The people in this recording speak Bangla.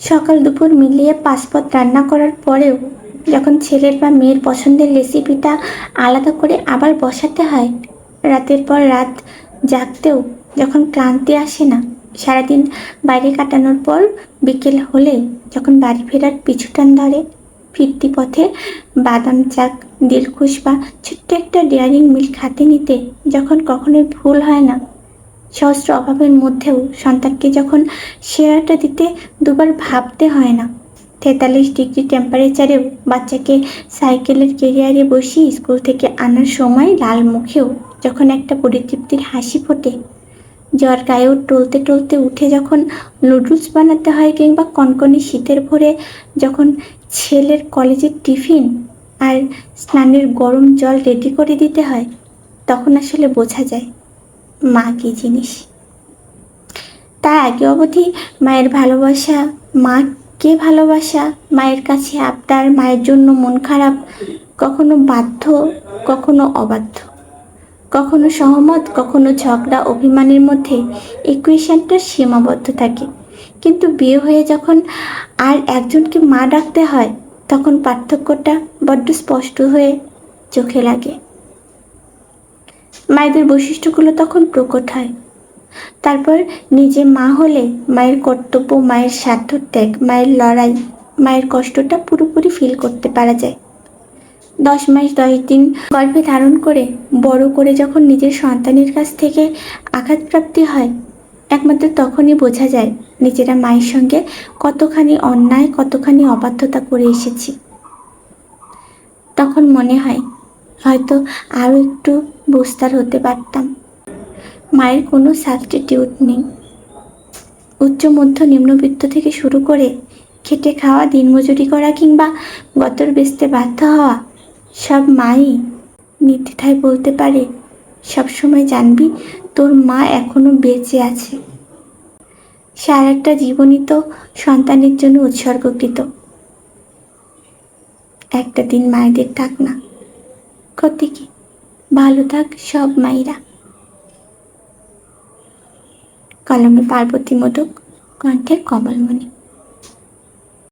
সকাল দুপুর মিলিয়ে পাঁচ পদ রান্না করার পরেও যখন ছেলের বা মেয়ের পছন্দের রেসিপিটা আলাদা করে আবার বসাতে হয়, রাতের পর রাত জাগতেও যখন ক্লান্তি আসে না, সারাদিন বাইরে কাটানোর পর বিকেল হলে যখন বাড়ি ফেরার পিছুটান ধরে, ফিরতি পথে বাদাম চাক, দিলখুশ বা ছোট্ট একটা ডেয়ারিং মিল্ক হাতে নিতে যখন কখনোই ভুল হয় না। সহস্র অভাবের মধ্যেও সন্তানকে যখন সেরাটা দিতে দুবার ভাবতে হয় না। তেতাল্লিশ ডিগ্রি টেম্পারেচারেও বাচ্চাকে সাইকেলের কেরিয়ারে বসিয়ে স্কুল থেকে আনার সময় লাল মুখেও যখন একটা পরিতৃপ্তির হাসি ফোটে। জ্বর গায়েও টলতে টলতে উঠে যখন নুডলস বানাতে হয় কিংবা কনকনে শীতের ভোরে যখন ছেলের কলেজের টিফিন আর স্নানের গরম জল রেডি করে দিতে হয়, তখন আসলে বোঝা যায় মা কি জিনিস? তার আগে অবধি মায়ের ভালোবাসা, মাকে ভালোবাসা, মায়ের কাছে আবদার, মায়ের জন্য মন খারাপ, কখনো বাধ্য, কখনো অবাধ্য, কখনো সহমত, কখনো ঝগড়া, অভিমানের মধ্যে ইকুয়েশনটা সীমাবদ্ধ থাকে। কিন্তু বিয়ে হয়ে যখন আর একজনকে মা ডাকতে হয়, তখন পার্থক্যটা বড্ড স্পষ্ট হয়ে চোখে লাগে। মায়েদের বৈশিষ্ট্যগুলো তখন প্রকট হয়। তারপর নিজে মা হলে মায়ের কর্তব্য, মায়ের স্বার্থ ত্যাগ, মায়ের লড়াই, মায়ের কষ্টটা পুরোপুরি ফিল করতে পারা যায়। দশ মাস, দশ দিন গর্ভে ধারণ করে, বড় করে যখন নিজের সন্তানের কাছ থেকে আঘাতপ্রাপ্তি হয়, একমাত্র তখনই বোঝা যায় নিজেরা মায়ের সঙ্গে কতখানি অন্যায়, কতখানি অবাধ্যতা করে এসেছি। তখন মনে হয় হয়তো আরও একটু বুস্তার হতে পারতাম। মায়ের কোনো সাবস্টিটিউট নেই। উচ্চ, মধ্য, নিম্নবিত্ত থেকে শুরু করে খেটে খাওয়া, দিনমজুরি করা কিংবা গতর বেচতে বাধ্য হওয়া, সব মাই নির্দ্বিধায় বলতে পারে সবসময় জানবি তোর মা এখনও বেঁচে আছে। সারাটা জীবনই তো সন্তানের জন্য উৎসর্গকৃত। একটা দিন মায়েদের থাক না ক্ষতি কি ভালো থাক সব মাইরা। কলমে পার্বতী মোদক কণ্ঠে কমলমণি।